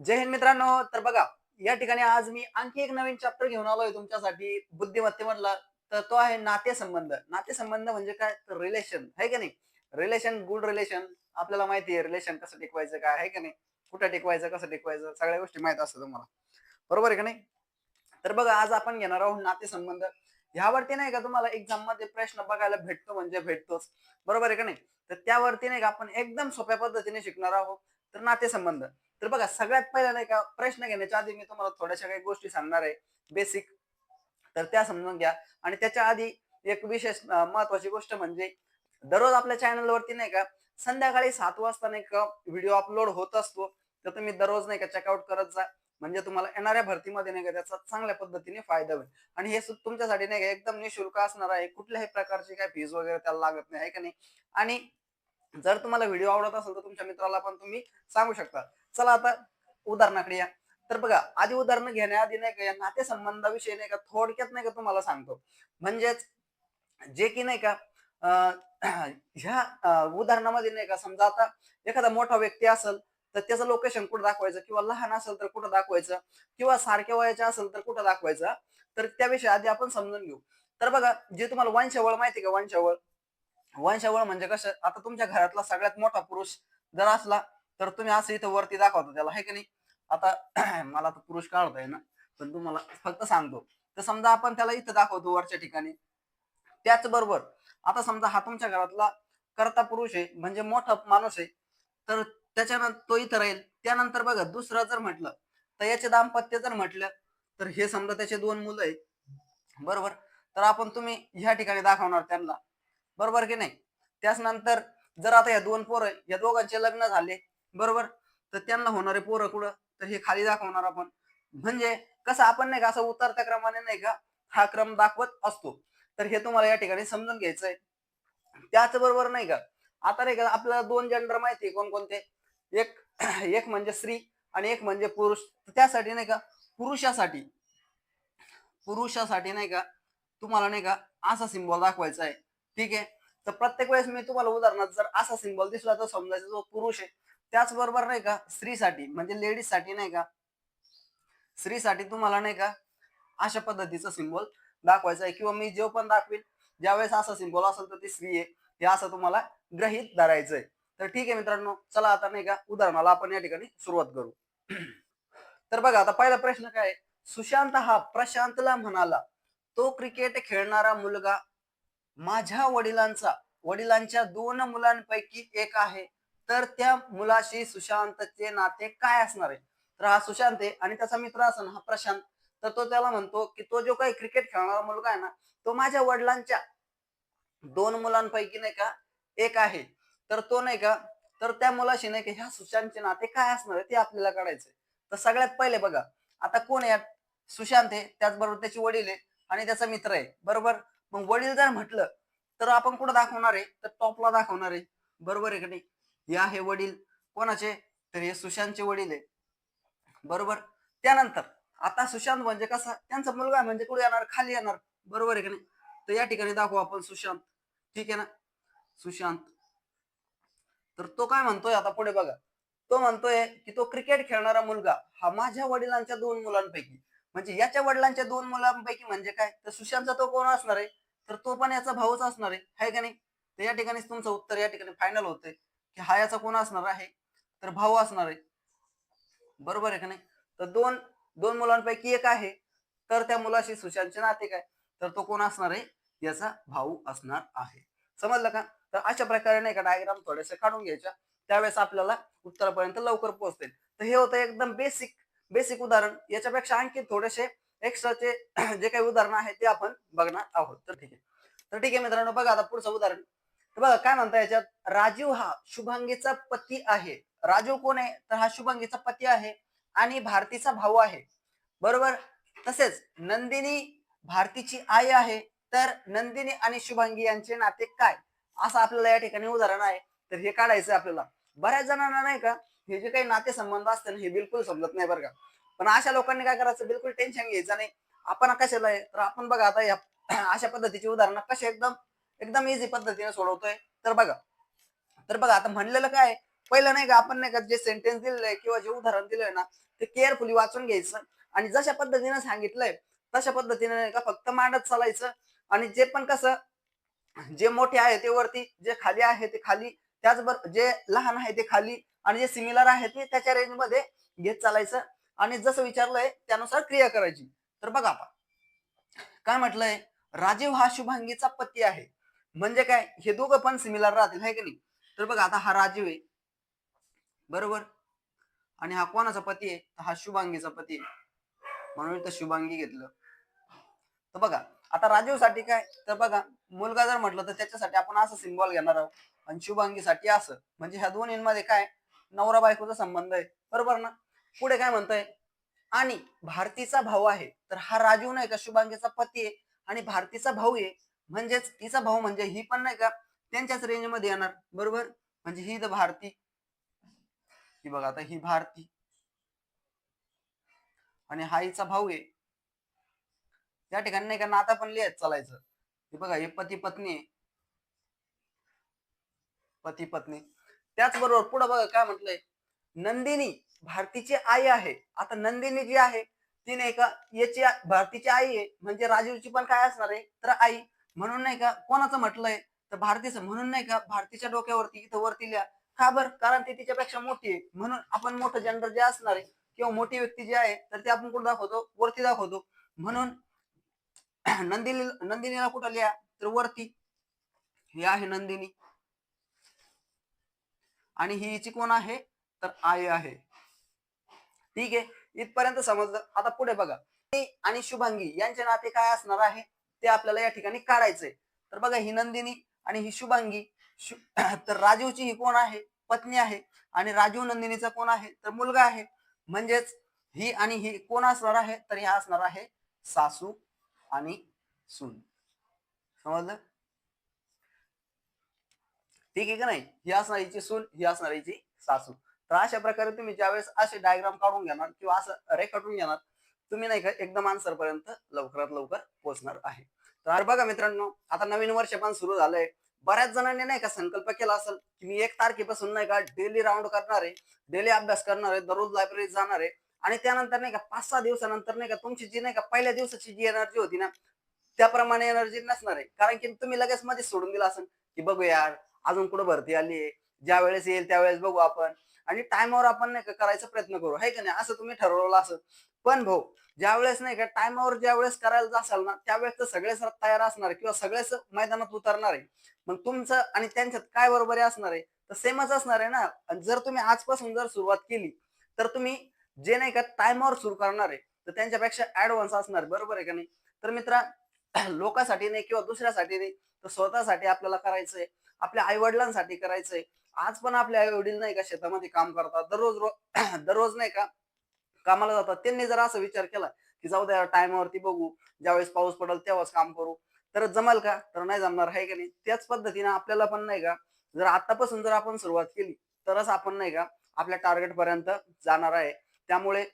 जय हिंद मित्रांनो. तर बघा या ठिकाणी आज मी आणखी एक नवीन चॅप्टर घेऊन आलोय तुमच्यासाठी. बुद्धिमत्ते बुद्धिमत्तेमधला तर तो आहे नातेसंबंध. नातेसंबंध म्हणजे काय? तर रिलेशन आहे का नाही? रिलेशन गुड रिलेशन आपल्याला माहिती आहे रिलेशन कसं टिकवायचं काय आहे का नाही? कुठं टिकवायचं कसं टिकवायचं? सगळ्या गोष्टी माहीत असतात तुम्हाला. बरोबर आहे का नाही? तर बघा आज आपण घेणार आहोत नातेसंबंध. ह्यावरती नाही का तुम्हाला एक्झाममध्ये प्रश्न बघायला भेटतो म्हणजे भेटतोच. बरोबर आहे का नाही? तर त्यावरती नाही का आपण एकदम सोप्या पद्धतीने शिकणार आहोत. तर नातेसंबंध. तर बघा सगळ्यात पहिला नाही का प्रश्न घेण्याच्या आधी मी तुम्हाला थोड्याशा काही गोष्टी सांगणार आहे. बेसिक तर त्या समजून घ्या. आणि त्याच्या आधी एक विशेष महत्वाची गोष्ट म्हणजे दररोज आपल्या चॅनलवरती नाही का संध्याकाळी सात वाजता नाही का व्हिडिओ अपलोड होत असतो. तर तुम्ही दररोज नाही का चेकआउट करत जा. म्हणजे तुम्हाला येणाऱ्या भरतीमध्ये नाही का त्याचा चांगल्या पद्धतीने फायदा होईल. आणि हे तुमच्यासाठी नाही का एकदम निशुल्क असणार आहे. कुठल्याही प्रकारची काय फीज वगैरे त्याला लागत नाही आहे का नाही? आणि जर तुम्हाला व्हिडिओ आवडत असेल तर तुमच्या मित्राला पण तुम्ही सांगू शकता. चला आता उदाहरणाकडे या. तर बघा आधी उदाहरण घेण्याआधी नाही का या नातेसंबंधाविषयी नाही का थोडक्यात नाही का तुम्हाला सांगतो. म्हणजेच जे की नाही का अं, ह्या उदाहरणामध्ये नाही का समजा आता एखादा मोठा व्यक्ती असेल तर त्याचं लोकेशन कुठं दाखवायचं? किंवा लहान असेल तर कुठं दाखवायचं? किंवा सारख्या वयाच्या असेल तर कुठं दाखवायचं? तर त्याविषयी आधी आपण समजून घेऊ. तर बघा जे तुम्हाला वंशावळ माहिती का वंशावळ? वंशावळ म्हणजे कसं? आता तुमच्या घरातला सगळ्यात मोठा पुरुष जर असला तर तुम्ही असं इथं वरती दाखवता त्याला आहे की नाही? आता मला तर पुरुष काढता ना पण तुम्हाला फक्त सांगतो. तर समजा आपण त्याला इथं दाखवतो वरच्या ठिकाणी. त्याचबरोबर आता समजा हा तुमच्या घरातला करता पुरुष आहे म्हणजे मोठा माणूस आहे तर त्याच्यानंतर तो इथं राहील. त्यानंतर बघा दुसरं जर म्हटलं तर याचे दाम्पत्य जर म्हटलं तर हे समजा त्याचे दोन मुलं आहे. बरोबर? तर आपण तुम्ही ह्या ठिकाणी दाखवणार त्यांना. बरोबर की नाही? त्याच नंतर जर आता या दोन पोरं या दोघांचे लग्न झाले बरोबर? तर त्यांना होणारे पोरं कुठं? तर हे खाली दाखवणार आपण. म्हणजे कसं आपण नाही का असं उतरत्या क्रमाने नाही का हा क्रम दाखवत असतो. तर हे तुम्हाला या ठिकाणी समजून घ्यायचंय. त्याचबरोबर नाही का आता नाही का आपल्याला दोन जेंडर माहिती आहे कोणकोणते? एक एक म्हणजे स्त्री आणि एक म्हणजे पुरुष. त्यासाठी नाही का पुरुषासाठी पुरुषासाठी नाही का तुम्हाला नाही का असा सिम्बॉल दाखवायचा आहे ठीक आहे? तर प्रत्येक वेळेस मी तुम्हाला उदाहरणार्थ जर असा सिम्बॉल दिसला तर समजायचं जो पुरुष आहे. त्याचबरोबर नाही का स्त्रीसाठी म्हणजे लेडीजसाठी नाही का स्त्रीसाठी तुम्हाला नाही का अशा पद्धतीचा सिम्बॉल दाखवायचा आहे. किंवा मी जो पण दाखवीन ज्यावेळेस असा सिम्बॉल असेल तर ती स्त्री आहे हे असं तुम्हाला ग्रहित धरायचं आहे. तर ठीक आहे मित्रांनो चला आता नाही का उदाहरणाला आपण या ठिकाणी सुरुवात करू. तर बघा आता पहिला प्रश्न काय आहे? सुशांत हा प्रशांतला म्हणाला तो क्रिकेट खेळणारा मुलगा माझ्या वडिलांचा वडिलांच्या दोन मुलांपैकी एक आहे. तर त्या मुलाशी सुशांतचे नाते काय असणार आहे? तर हा सुशांत आहे आणि त्याचा मित्र असन हा प्रशांत. तर तो त्याला म्हणतो की तो जो काही क्रिकेट खेळणारा मुलगा आहे ना तो माझ्या वडिलांच्या दोन मुलांपैकी नाही का एक आहे. तर तो नाही का तर त्या मुलाशी नाही का ह्या सुशांतचे नाते काय असणार आहे ते आपल्याला काढायचंय तर सगळ्यात पहिले बघा आता कोण आहे? सुशांत आहे त्याचबरोबर त्याचे वडील आहे आणि त्याचा मित्र आहे. बरोबर? मग वडील जर म्हटलं तर आपण कुठं दाखवणार आहे? तर टॉपला दाखवणार आहे. बरोबर आहे का नाही? या हे वडील. कोणाचे? तर हे सुशांतचे वडील आहे. बरोबर? त्यानंतर आता सुशांत म्हणजे कसा? त्यांचा मुलगा म्हणजे कुठे येणार? खाली येणार. बरोबर आहे का नाही? तर या ठिकाणी दाखवू आपण सुशांत. ठीक आहे ना? सुशांत. तर तो काय म्हणतोय? आता पुढे बघा. तो म्हणतोय की तो क्रिकेट खेळणारा मुलगा हा माझ्या वडिलांच्या दोन मुलांपैकी. म्हणजे याच्या वडिलांच्या दोन मुलांपैकी म्हणजे काय? तर सुशांतचा तो कोण असणार आहे? तर तो पण याचा भाऊच असणार आहे. हाय का नाही? तर या ठिकाणीच तुमचं उत्तर या ठिकाणी फायनल होतंय. की हा याचा कोण असणार आहे? तर भाऊ असणार आहे. बरोबर आहे का नाही? तर दोन दोन मुलांपैकी एक आहे. तर त्या मुलाशी सुशांतचे नाते काय तर तो कोण असणार आहे? याचा भाऊ असणार आहे. समजलं का? तर अशा प्रकारे नाही का डायग्राम थोडेसे काढून घ्यायच्या. त्यावेळेस आपल्याला उत्तरापर्यंत लवकर पोहोचतील. तर हे होतं एकदम बेसिक बेसिक उदाहरण. याच्यापेक्षा आणखी थोडेसे एक्स्ट्राचे जे काही उदाहरण आहे ते आपण बघणार आहोत. तर ठीक आहे. तर ठीक आहे मित्रांनो बघा आता पुढचं उदाहरण. बघा काय म्हणता याच्यात? राजीव हा शुभांगीचा पती आहे. राजीव कोण आहे? तर हा शुभांगीचा पती आहे आणि भारतीचा भाऊ आहे. बरोबर? तसेच नंदिनी भारतीची आई आहे. तर नंदिनी आणि शुभांगी यांचे नाते काय? असं आपल्याला या ठिकाणी उदाहरण आहे. तर हे काढायचं आपल्याला. बऱ्याच जणांना नाही का हे जे काही नातेसंबंध असतात ना हे बिलकुल समजत नाही बरं का. पण अशा लोकांनी काय करायचं? बिलकुल टेन्शन घ्यायचं नाही. आपण कशाला आहे? तर आपण बघा आता या अशा पद्धतीची उदाहरणं कशी एकदम एकदम इझी पद्धतीने सोडवतोय. तर बघा. तर बघा आता म्हणलेलं काय? पहिलं नाही का आपण नाही का जे सेंटेन्स दिलेलं किंवा जे उदाहरण दिलंय ना ते केअरफुली वाचून घ्यायचं. आणि जशा पद्धतीने सांगितलंय तशा पद्धतीने नाही का फक्त मांडत चालायचं. आणि जे पण कसं जे मोठे आहे ते वरती जे खाली आहे ते खाली त्याचबरोबर जे लहान आहे ते खाली आणि जे सिमिलर आहे ते त्याच्या रेंजमध्ये घेत चालायचं. आणि जसं विचारलंय त्यानुसार क्रिया करायची. तर बघा काय म्हटलंय? राजीव हा शुभांगीचा पती आहे. म्हणजे काय? हे दोघं पण सिमिलर राहतील आहे की नाही? तर बघा आता हा राजीव आहे. बरोबर? आणि हा कोणाचा पती आहे? तर हा शुभांगीचा पती आहे. म्हणून इथं शुभांगी घेतलं. तर बघा आता राजीवसाठी काय? तर बघा मुलगा जर म्हटलं तर त्याच्यासाठी आपण असं सिम्बॉल घेणार आहोत. आणि शुभांगीसाठी असं. म्हणजे ह्या दोन्हींमध्ये काय? नवरा बायकोचा संबंध आहे. बरोबर ना? पुढे काय म्हणतोय? आणि भारतीचा भाऊ आहे. तर हा राजीव नाही का? शुभांगीचा पती आहे. आणि भारतीचा भाऊ आहे. म्हणजेच तिचा भाऊ म्हणजे ही पण नाही का त्यांच्याच रेंजमध्ये येणार बरोबर? म्हणजे ही द भारती. ही बघा आता ही भारती. आणि हा हिचा भाऊ आहे. त्या ठिकाणी नाही का नाता पण लिहायच चालायचं. हे बघा हे पती पत्नी पती पत्नी. त्याचबरोबर पुढे बघा काय म्हटलंय? नंदिनी भारतीची आई आहे. आता नंदिनी जी आहे ती नाही का याची भारतीची आई आहे. म्हणजे राजीवची पण काय असणार आहे? तर आई. म्हणून नाही का कोणाचं म्हटलंय तर भारतीचं म्हणून नाही का भारतीच्या डोक्यावरती इथं वरती लिहा. का बरं? कारण ती तिच्यापेक्षा मोठी आहे. म्हणून आपण मोठं जनरल जे असणार आहे किंवा मोठी व्यक्ती जी आहे तर ते आपण कुठं दाखवतो? वरती दाखवतो. म्हणून नंदिनी नंदिनीला कुठं लिहा? तर वरती. ही आहे नंदिनी. आणि ही हिची कोण आहे? तर आई आहे. ठीक आहे? इथपर्यंत समजलं. आता पुढे बघा. आणि शुभांगी यांचे नाते काय असणार आहे? ते आपल्याला या ठिकाणी काढायचंय. तर बघा ही नंदिनी आणि ही शुभांगी. शु तर राजीवची ही कोण आहे? पत्नी आहे. आणि राजीव नंदिनीचा कोण आहे? तर मुलगा आहे. म्हणजेच ही आणि ही कोण असणार आहे? तर ह्या असणार आहे सासू आणि सून. समजलं? ठीक आहे का नाही? ही असणार हिची सून ही असणार हिची सासू. तर अशा प्रकारे तुम्ही ज्यावेळेस असे डायग्राम काढून घेणार किंवा असं रेखाटून घेणार तुम्ही नाही का एकदम आन्सर पर्यंत लवकरात लवकर पोहोचणार आहे. तर बघा मित्रांनो आता नवीन वर्ष पण सुरू झालंय. बऱ्याच जणांनी नाही का संकल्प केला असेल की मी एक तारखेपासून नाही का डेली राऊंड करणार आहे डेली अभ्यास करणार आहे दररोज लायब्ररीत जाणार आहे. आणि त्यानंतर नाही का पाच सहा दिवसानंतर नाही का तुमची जी नाही का पहिल्या दिवसाची जी एनर्जी होती ना त्याप्रमाणे एनर्जी नसणार आहे. कारण की तुम्ही लगेच मध्ये सोडून दिला असेल की बघू यार अजून कुठं भरती आली आहे ज्या वेळेस येईल त्यावेळेस बघू आपण. आणि टायमावर आपण नाही का करायचा प्रयत्न करू. आहे का नाही? असं तुम्ही ठरवलं असं पण भाऊ ज्या वेळेस नाही का टायमावर ज्या वेळेस करायला जासाल ना त्यावेळेस तर सगळेच तयार असणार किंवा सगळेच मैदानात उतरणार आहे. मग तुमचं आणि त्यांच्यात काय बरोबरी असणार आहे? तर सेमच असणार आहे ना. आणि जर तुम्ही आजपासून जर सुरुवात केली तर तुम्ही जे नाही का टायमावर सुरू करणार आहे तर त्यांच्यापेक्षा ऍडव्हान्स असणार बरोबर आहे का नाही? तर मित्रा लोकांसाठी नाही किंवा दुसऱ्यासाठी नाही तर स्वतःसाठी आपल्याला करायचंय. आपल्या आई वडिलांसाठी करायचंय. आज पण आपले आई वडील नाही का शेतामध्ये काम करतात. दररोज दररोज नाही का कामाला जातात. त्यांनी जर असा विचार केला की जाऊ द्या टायमावरती बघू. ज्यावेळेस पाऊस पडेल तेव्हाच काम करू. तर जमल का? तर नाही जमणार आहे का नाही? त्याच पद्धतीने आपल्याला पण नाही का जर आतापासून जर आपण सुरुवात केली तरच आपण नाही का आपल्या टार्गेट पर्यंत जाणार आहे. त्यामुळे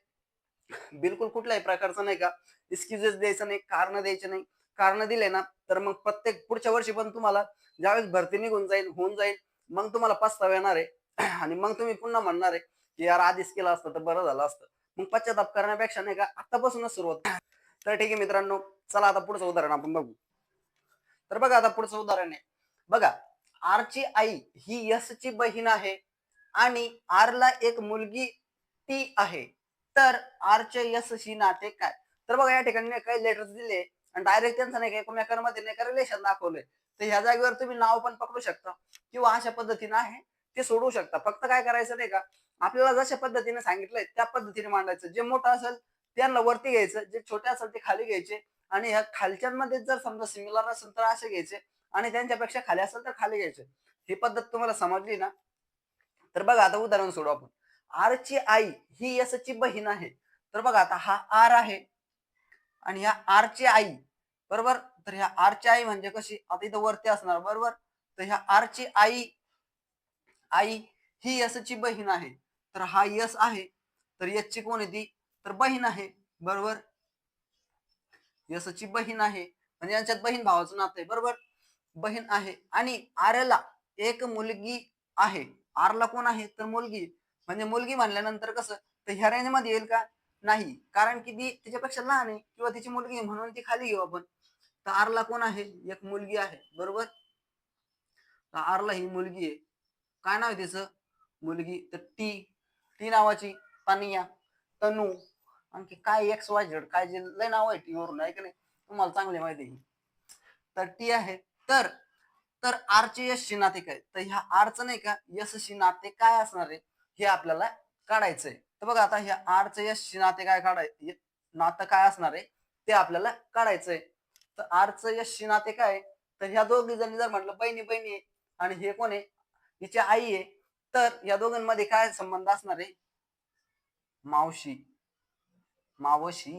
बिलकुल कुठल्याही प्रकारचं नाही का एक्सक्युजेस द्यायचं नाही कारण द्यायचे नाही. कारण दिले ना तर मग प्रत्येक पुढच्या वर्षी पण तुम्हाला ज्यावेळेस भरती निघून जाईल होऊन जाईल मग तुम्हाला पस्ताव येणार आहे. आणि मग तुम्ही पुन्हा म्हणणार आहे की यार आधीच केलं असतं तर बरं झालं असतं. मग पश्चाताप करण्यापेक्षा नाही का आतापासूनच सुरुवात तर ठीक आहे मित्रांनो चला आता पुढचं उदाहरण आपण बघू. तर बघा आता पुढचं उदाहरण आहे. बघा आरची आई ही यश ची बहीण आहे आणि आरला एक मुलगी ती आहे. तर आरचे यशशी नाते काय? तर बघा या ठिकाणी काही लेटर्स दिले. आणि डायरेक्ट त्यांचं नाही का एकमेकांमध्ये नाही का रिलेशन दाखवलंय. तर ह्या जागेवर तुम्ही नाव पण पकडू शकता किंवा अशा पद्धतीने आहे ते सोडवू शकता. फक्त काय करायचं नाही का आपल्याला जशा पद्धतीने सांगितलंय त्या पद्धतीने मांडायचं. जे मोठं असेल त्यांना वरती घ्यायचं जे छोटे असेल ते खाली घ्यायचे. आणि ह्या खालच्यांमध्ये जर समजा सिमिलर असेल तर असे घ्यायचे. आणि त्यांच्यापेक्षा खाली असेल तर खाली घ्यायचे. ही पद्धत तुम्हाला समजली ना? तर बघा आता उदाहरण सोडू आपण. आरची आई ही यशची बहीण आहे. तर बघा आता हा आर आहे. आणि ह्या आरची आई बरोबर? तर ह्या आरची आई म्हणजे कशी? आता इथं वरती असणार बरोबर? तर ह्या आरची आई आई ही यशची बहीण आहे. तर हा यश आहे तर यशची कोण आहे ती? तर बहीण आहे बरोबर? यशची बहीण आहे म्हणजे यांच्यात बहीण भावाचं नातं आहे बरोबर? बहीण आहे. आणि आर्यला एक मुलगी आहे. आरला कोण आहे? तर मुलगी. म्हणजे मुलगी म्हणल्यानंतर कसं? तर ह्या रेंजमध्ये येईल का? नाही. कारण की ती तिच्यापेक्षा लहान आहे किंवा तिची मुलगी आहे म्हणून ती खाली घेऊ आपण. तर आरला कोण आहे? एक मुलगी आहे. बरोबर? तर आरला ही मुलगी आहे. काय नाव आहे तिचं? मुलगी. तर टी. टी नावाची तानिया तनू. आणखी काय एक्स वाय झेड काय जे लय नाव आहे टी वरून आहे की नाही? तुम्हाला चांगली माहिती आहे तर टी आहे. तर तर आरचे यशशी नाते काय? तर ह्या आरचं नाही का? यशशी नाते काय असणार आहे? हे आपल्याला काढायचंय. तर बघा आता ह्या आरचं यश नाते काय काढाय नातं काय असणार आहे ते आपल्याला काढायचंय. तर आरचं यश नाते काय तर ह्या दोघी जणी जर म्हटलं बहिणी बहिणी आहे आणि हे कोण आहे? हिची आई आहे तर या दोघांमध्ये काय संबंध असणार आहे? मावशी. मावशी.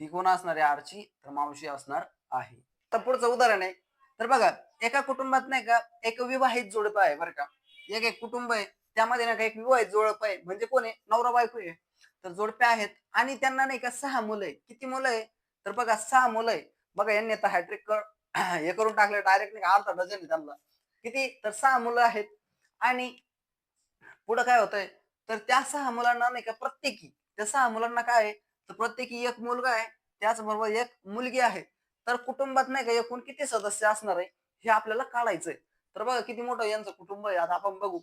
ही कोण असणार आहे आरची तर मावशी असणार आहे. तर पुढचं उदाहरण आहे. तर बघा एका कुटुंबात नाही का एक विवाहित जोडपं आहे बरं का. एक एक कुटुंब आहे. त्यामध्ये नाही का एक विवाहित जोडप आहे. म्हणजे कोण आहे? नवरा बायको आहे. तर जोडपे आहेत. आणि त्यांना नाही का सहा मुलं आहे. किती मुलं आहे? तर बघा सहा मुलं आहे. बघा यांनी आता हॅट्रिक कर हे करून टाकलं. डायरेक्ट नाही का अर्धा डझन आहे त्यांना. किती? तर सहा मुलं आहेत. आणि पुढं काय होतंय? तर त्या सहा मुलांना नाही का प्रत्येकी त्या सहा मुलांना काय आहे? तर प्रत्येकी एक मुलगा आहे. त्याचबरोबर एक मुलगी आहे. तर कुटुंबात नाही का एकूण किती सदस्य असणार आहे? हे आपल्याला काढायचंय. तर बघा किती मोठं यांचं कुटुंब आहे. आता आपण बघू.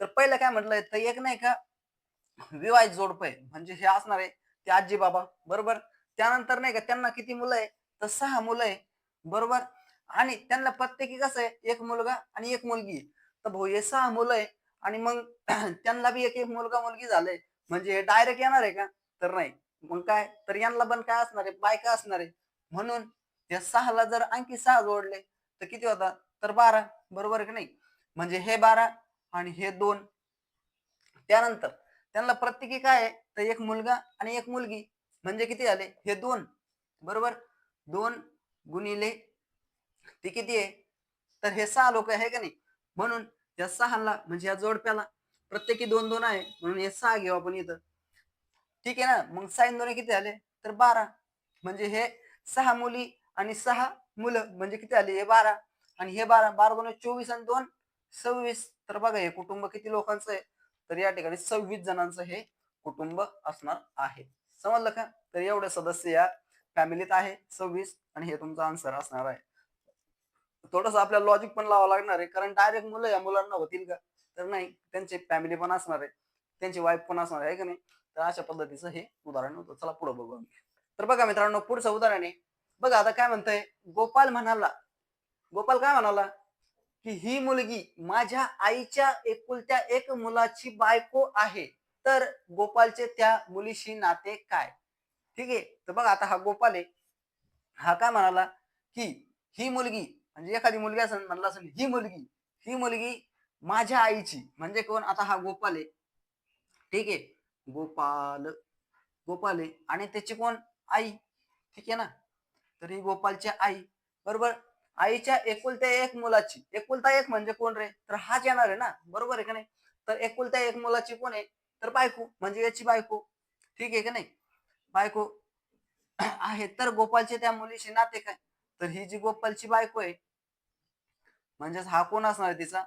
तर पहिलं काय म्हटलंय तर एक नाही का विवाहित जोडप आहे. म्हणजे हे असणार आहे ते आजी बाबा बरोबर? त्यानंतर नाही का त्यांना किती मुलं आहे? तर सहा मुलं आहे. बरोबर? आणि त्यांना प्रत्येकी कसं आहे एक मुलगा आणि एक मुलगी आहे. तर भाऊ हे सहा मुलं आहे. आणि मग त्यांना बी एक एक मुलगा मुलगी झालंय. म्हणजे डायरेक्ट येणार आहे का? तर नाही. मग काय? तर यांना पण काय असणार आहे? बायका असणार आहे. म्हणून या सहाला जर आणखी सहा जोडले तर किती होता तर बारा. बरोबर की नाही? म्हणजे हे बारा आणि हे दोन. त्यानंतर त्यांना प्रत्येकी काय आहे? तर एक मुलगा आणि एक मुलगी. म्हणजे किती झाले? हे दोन. बरोबर? दोन गुणिले ते किती आहे? तर हे सहा लोक आहे का नाही? म्हणून या सहाला म्हणजे या जोडप्याला प्रत्येकी दोन दोन आहे. म्हणून हे सहा घेऊ आपण इथं. ठीक आहे ना? मग साईन दोन किती झाले? तर बारा. म्हणजे हे सहा मुली आणि सहा मुलं. म्हणजे किती आले हे बारा. आणि हे बारा बारा दोन चोवीस आणि दोन सव्वीस तर बघा हे कुटुंब किती लोकांचं आहे? तर या ठिकाणी सव्वीस जणांचं हे कुटुंब असणार आहे. समजलं का? तर एवढे सदस्य या फॅमिलीत आहे सव्वीस आणि हे तुमचा आन्सर असणार आहे. थोडस आपल्याला लॉजिक पण लावावं लागणार आहे कारण डायरेक्ट मुलं या मुलांना होतील का? तर नाही त्यांची फॅमिली पण असणार आहे त्यांची वाईफ पण असणार आहे का नाही? तर अशा पद्धतीचं हे उदाहरण होतं. चला पुढे बघू आम्ही तर बघा मित्रांनो पुढचं उदाहरण आहे. बघा आता काय म्हणतंय? गोपाल म्हणाला गोपाल काय म्हणाला? की ही मुलगी माझ्या आईच्या एकुलत्या एक मुलाची बायको आहे. तर गोपालचे त्या मुलीशी नाते काय? ठीक आहे? तर बघा आता हा गोपाल आहे. हा काय म्हणाला? की ही मुलगी म्हणजे एखादी मुलगी असेल म्हणला असेल ही मुलगी ही मुलगी माझ्या आईची म्हणजे कोण? आता हा गोपाल आहे. ठीक आहे? गोपाल गोपाल आहे. आणि त्याची कोण? आई. ठीक आहे ना? तर ही गोपालची आई. बरोबर? आईच्या एकुलत्या एक मुलाची. एकुलता एक म्हणजे कोण रे? तर हाच येणार आहे ना? बरोबर आहे का नाही? तर एकुलत्या एक मुलाची कोण आहे? तर बायको. म्हणजे याची बायको. ठीक आहे का नाही? बायको आहे. तर गोपालचे त्या मुलीशी नाते काय? तर ही जी गोपालची बायको आहे म्हणजेच हा कोण असणार आहे तिचा?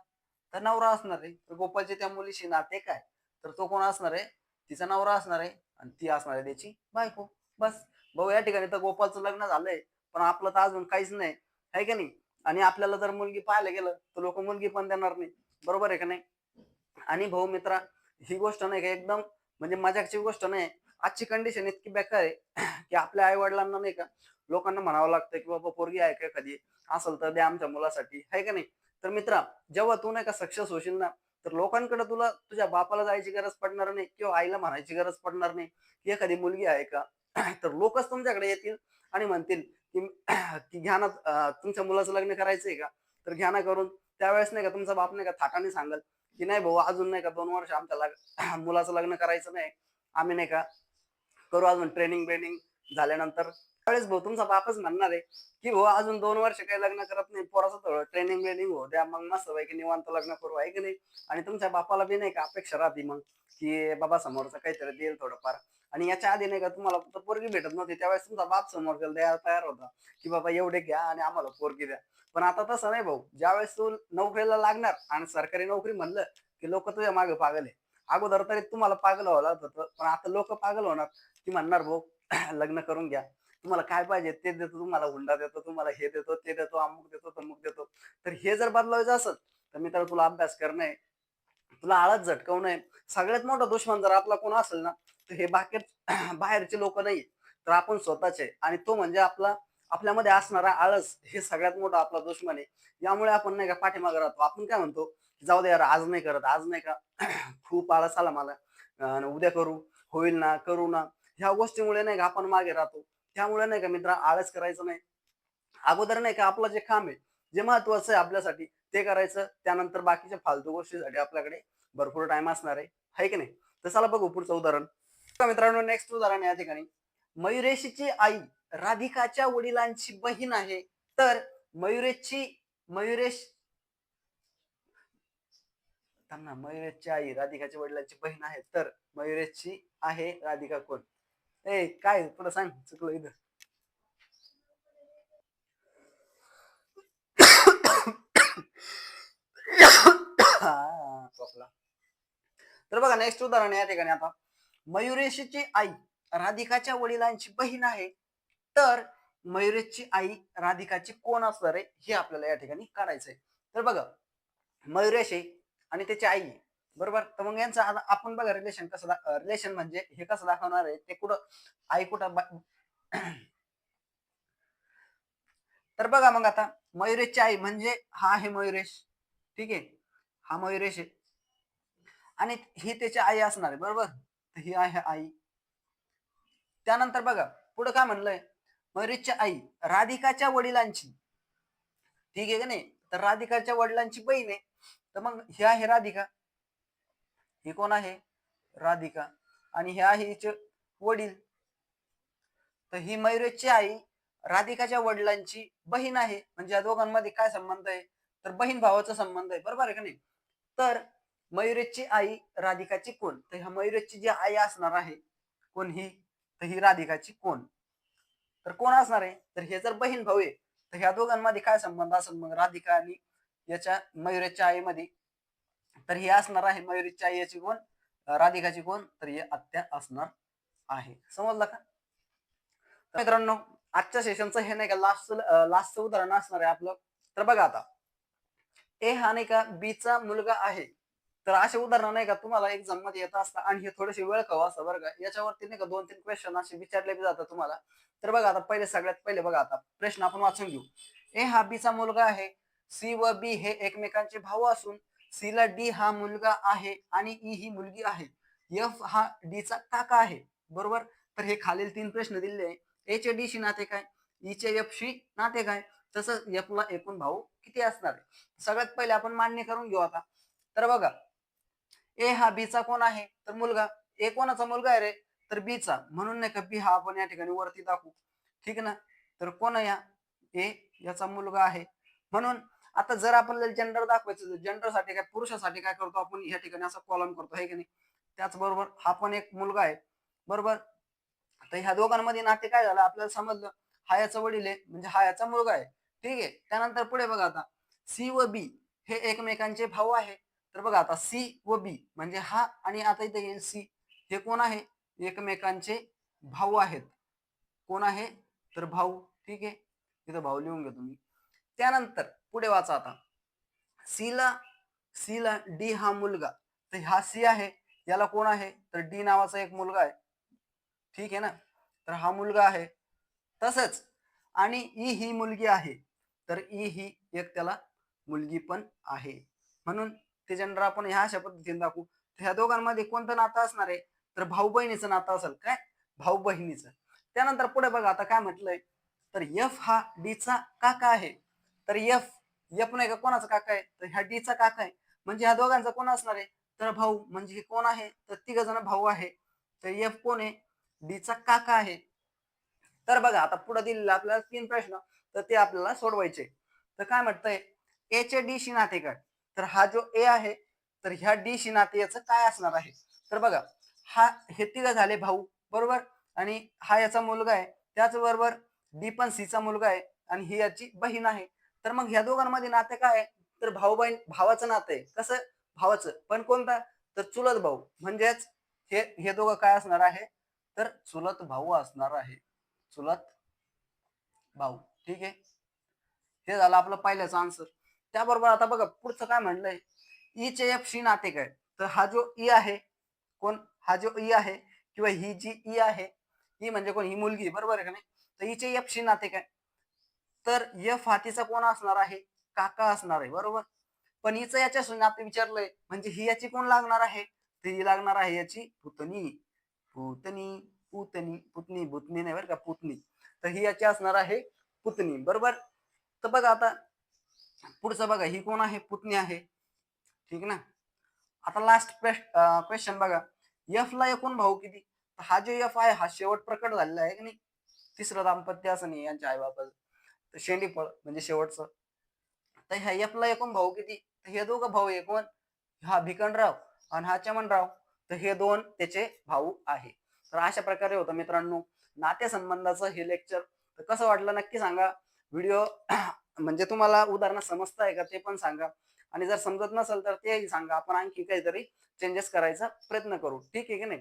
तर नवरा असणार आहे. तर गोपालचे त्या मुलीशी नाते काय? तर तो कोण असणार आहे? तिचा नवरा असणार आहे आणि ती असणार आहे त्याची बायको. बस. भाऊ या ठिकाणी तर गोपालचं लग्न झालंय. पण आपलं तर अजून काहीच नाही. आहे का नाही? आणि आपल्याला जर मुलगी पाहायला गेलं तर लोक मुलगी पण देणार नाही. बरोबर आहे का नाही? आणि भाऊ मित्रा ही गोष्ट नाही का एकदम म्हणजे मजाकची गोष्ट नाही. आजची कंडिशन इतकी बेकार आहे की आपल्या आई वडिलांना नाही का लोकांना म्हणावं लागतं की बाबा पोरगी आहे का कधी असेल तर द्या आमच्या मुलासाठी. आहे का नाही? तर मित्रा जेव्हा तू नाही का सक्सेस होशील ना तर लोकांकडे तुला तुझ्या बापाला जायची गरज पडणार नाही किंवा आईला म्हणायची गरज पडणार नाही की एखादी मुलगी आहे का? तर लोकच तुमच्याकडे येतील. आणि म्हणतील की की घ्या ना तुमच्या मुलाचं लग्न करायचंय का? तर घ्या ना करून. त्यावेळेस नाही का तुमचा बाप नाही का थाटाने सांगल की नाही भाऊ अजून नाही का दोन वर्ष आमच्या लग मुलाचं लग्न करायचं नाही. आम्ही नाही का करू अजून ट्रेनिंग ब्रेनिंग झाल्यानंतर. त्यावेळेस भाऊ तुमचा बापच म्हणणार आहे की भाऊ अजून दोन वर्ष काही लग्न करत नाही. पोराचं थोडं ट्रेनिंग ब्रेनिंग हो द्या. मग मस्त पैकी निवांत लग्न करू आहे की नाही? आणि तुमच्या बापाला बी नाही का अपेक्षा राहते मग की बाबा समोरचं काहीतरी देईल थोडंफार. आणि याच्या आधी नाही का तुम्हाला पोरगी भेटत नव्हती. त्यावेळेस तुमचा बाप समोर गेला तयार तयार होता की बाबा एवढे घ्या आणि आम्हाला पोरगी द्या. पण आता तसं नाही भाऊ. ज्यावेळेस तू नोकरीला लागणार आणि सरकारी नोकरी म्हणलं की लोक तुझ्या मागे पागल आहे. अगोदर तरी तुम्हाला पागल व्हावं लागत होतं पण आता लोक पागल होणार. की म्हणणार भाऊ लग्न करून घ्या. तुम्हाला काय पाहिजे ते देतो तुम्हाला हुंडा देतो तुम्हाला हे देतो ते देतो अमुक देतो तमुक देतो. तर हे जर बदलावायचं असेल तर मी तर तुला अभ्यास करणं आहे. तुला आळत झटकवणं सगळ्यात मोठा दुश्मन जर आपला कोण असेल ना तर हे बाकी बाहेरचे लोक नाही तर आपण स्वतःचे आणि तो म्हणजे आपला आपल्यामध्ये असणारा आळस हे सगळ्यात मोठा आपला दुश्मन आहे. यामुळे आपण नाही का पाठीमागे राहतो. आपण काय म्हणतो? जाऊ दे यार आज नाही करत. आज नाही का खूप आळस आला मला. उद्या करू होईल ना करू ना. ह्या गोष्टीमुळे नाही का आपण मागे राहतो. त्यामुळे नाही का मित्र आळस करायचं नाही. अगोदर नाही का आपलं जे काम आहे जे महत्वाचं आहे आपल्यासाठी ते करायचं. त्यानंतर बाकीच्या फालतू गोष्टीसाठी आपल्याकडे भरपूर टाइम असणार आहे. हाय की नाही? तर चला बघू पुढचं उदाहरण. मित्रांनो नेक्स्ट उदाहरण या ठिकाणी. मयुरेशची आई राधिकाच्या वडिलांची बहीण आहे. तर मयुरेशची मयुरेश त्यांना मयुरेशची आई राधिकाच्या वडिलांची बहीण आहे. तर मयुरेशची आहे राधिका कोण? ए काय पुढे सांग चुकलो इथं. तर बघा नेक्स्ट उदाहरण या ठिकाणी आता. मयुरेशची आई राधिकाच्या वडिलांची बहीण आहे. तर मयुरेशची आई राधिकाची कोण असणार आहे हे आपल्याला या ठिकाणी काढायचंय. तर बघा मयुरेश आहे आणि त्याची आई आहे. बरोबर? तर मग यांचं आपण बघा रिलेशन कसं रिलेशन म्हणजे हे कसं दाखवणार आहे ते कुठं आई कुठं तर बघा मग आता मयुरेशची आई म्हणजे हा आहे मयुरेश. ठीक आहे? हा मयुरेश आहे. आणि ही त्याची आई असणार आहे बरोबर? तर ही आहे आई. त्यानंतर बघा पुढे काय म्हणलंय? मयुरेशची आई राधिकाच्या वडिलांची. ठीक आहे का नाही? तर राधिकाच्या वडिलांची बहीण आहे. तर मग ही आहे राधिका. ही कोण आहे? राधिका. आणि हे आहे हिचे वडील. तर ही मयुरेशची आई राधिकाच्या वडिलांची बहीण आहे. म्हणजे या दोघांमध्ये काय संबंध आहे? तर बहीण भावाचा संबंध आहे. बरोबर आहे का नाही? तर मयुरेशची आई राधिकाची कोण? तर ह्या मयुरेशची जी आई असणार आहे कोण ही? तर ही राधिकाची कोण? तर कोण असणार आहे? तर हे जर बहीण भाऊ आहे तर ह्या दोघांमध्ये काय संबंध असेल? मग राधिका आणि याच्या मयुरेशच्या आईमध्ये. तर हे असणार आहे मयुरेशच्या आई याची कोण? राधिकाची कोण? तर हे आत्या असणार आहे. समजलं का? मित्रांनो आजच्या सेशनचं हे नाही का लास्ट लास्टचं उदाहरण असणार आहे आपलं. तर बघा आता. ए हा नाही का बीचा मुलगा आहे. तर असे उदाहरण नाही का तुम्हाला एक्झाममध्ये येत असता आणि हे थोडेसे वेळ कवा असतं बरं का. याच्यावरती नाही का दोन तीन क्वेश्चन असे विचारले बी जातात तुम्हाला. तर बघा आता पहिले सगळ्यात पहिले बघा आता प्रश्न आपण वाचून घेऊ. ए हा बीचा मुलगा आहे. सी व बी हे एकमेकांचे भाऊ असून सी ला डी हा मुलगा आहे आणि ई ही मुलगी आहे. एफ हा डी चा काका आहे. बरोबर? तर हे खालील तीन प्रश्न दिलेले आहे. ए चे डी शी नाते काय? ई चे एफ शी नाते काय? तसंच एफला एकूण भाऊ किती असणार? सगळ्यात पहिले आपण मान्य करून घेऊ आता. तर बघा ए हा बीचा कोण आहे? तर मुलगा. ए कोणाचा मुलगा आहे रे? तर बीचा म्हणून नाही का बी हा आपण या ठिकाणी वरती दाखवू. ठीक ना? तर कोण या? ए याचा मुलगा आहे. म्हणून आता जर आपल्याला जेंडर दाखवायचं जेंडरसाठी काय पुरुषासाठी काय करतो आपण? या ठिकाणी असा कॉलम करतो. आहे की नाही? त्याचबरोबर हा पण एक मुलगा आहे. बरोबर? तर ह्या दोघांमध्ये नाते काय झालं? आपल्याला समजलं. हा याचा वडील आहे म्हणजे हा याचा मुलगा आहे. ठीक आहे? त्यानंतर पुढे बघा आता. सी व बी हे एकमेकांचे भाऊ आहे. तर बघा आता सी व बी म्हणजे हा आणि आता इथे येईल सी हे कोण आहे? एकमेकांचे भाऊ आहेत. कोण आहे? तर भाऊ. ठीक आहे? इथं भाऊ लिहून घ्या तुम्ही. त्यानंतर पुढे वाचा आता. सी ला सी ला डी हा मुलगा. तर हा सी आहे. याला कोण आहे? तर डी नावाचा एक मुलगा आहे. ठीक आहे ना? तर हा मुलगा आहे. तसंच आणि ई ही मुलगी आहे. तर ई ही एक त्याला मुलगी पण आहे. म्हणून त्याच्यानंतर आपण ह्या अशा पद्धतीने दाखवू. तर ह्या दोघांमध्ये कोणतं नातं असणार आहे? तर भाऊ बहिणीचं नातं असेल काय? भाऊ बहिणीचं. त्यानंतर पुढे बघा आता काय म्हटलंय? तर एफ हा डीचा काका आहे. तर एफ एफ नाही का कोणाचा काका आहे? तर ह्या डीचा काका आहे. म्हणजे ह्या दोघांचा कोण असणार आहे? तर भाऊ म्हणजे हे कोण आहे? तर तिघ जण भाऊ आहे. तर एफ कोण आहे? डीचा काका आहे. तर बघा आता पुढे दिलेला आपल्याला तीन प्रश्न तर ते आपल्याला सोडवायचे. तर काय म्हणतंय एच डी शी नाते तर हा जो ए आहे तर ह्या डी शी नाते याचं काय असणार आहे? तर बघा हा हे तिघ झाले भाऊ बरोबर? आणि हा याचा मुलगा आहे त्याचबरोबर डी पण सीचा मुलगा आहे आणि ही याची बहीण आहे. तर मग ह्या दोघांमध्ये नाते काय आहे? तर भाऊ बहीण भावाचं नातं आहे. कसं? भावाचं. पण कोणता? तर चुलत भाऊ. म्हणजेच हे हे दोघं काय असणार आहे? तर चुलत भाऊ असणार आहे. चुलत भाऊ. ठीक आहे? हे झालं आपलं पहिल्याचं आन्सर त्याबरोबर आता बघा पुढचं काय म्हणलंय? ई चे एफ शी नाते काय? तर हा जो ई आहे कोण? हा जो ई आहे किंवा ही जी ई आहे ही म्हणजे कोण? ही मुलगी बरोबर आहे का नाही? तर हिचे एफ शी नाते काय? तर एफ हा तिचा कोण असणार आहे? काका असणार आहे बरोबर? पण हिचं याच्या नाते विचारलंय म्हणजे ही याची कोण लागणार आहे? तर ही लागणार आहे याची पुतणी. पुतणी पुतणी पुतणी पुतणी नाही बरं का पुतणी. तर ही याची असणार आहे पुतणी बरोबर? तर बघा आता पुढचं बघा ही कोण आहे? पुतणी आहे. ठीक ना? आता लास्ट क्वेश्चन बघा. एफ ला एकूण भाऊ किती? हा जो एफ आहे हा शेवट प्रकट झालेला आहे की नाही? तिसरं दाम्पत्य असं नाही यांच्या आई बापाचं तर शेंडीफळ म्हणजे शेवटचं. तर ह्या एफ ला एकूण भाऊ किती? तर हे दोघं भाऊ एकूण. हा भिकणराव आणि हा चमनराव. तर हे दोन त्याचे भाऊ आहे. तर अशा प्रकारे होतं मित्रांनो. नातेसंबंधाचं हे लेक्चर तर कसं वाटलं नक्की सांगा. व्हिडिओ म्हणजे तुम्हाला उदाहरणं समजताय का ते पण सांगा. आणि जर समजत नसेल तर तेही सांगा. आपण आणखी काहीतरी चेंजेस करायचा प्रयत्न करू. ठीक आहे की नाही?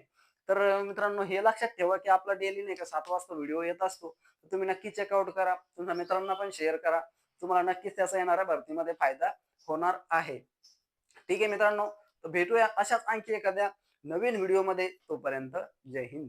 तर मित्रांनो हे लक्षात ठेवा की आपला डेली नाही का सात वाजता व्हिडिओ येत असतो. तुम्ही नक्की चेकआउट करा. तुमच्या मित्रांना पण शेअर करा. तुम्हाला नक्कीच त्याचा येणाऱ्या भरतीमध्ये फायदा होणार आहे. ठीक आहे मित्रांनो तर भेटूया अशाच आणखी एखाद्या नवीन व्हिडिओमध्ये तोपर्यंत जय हिंद.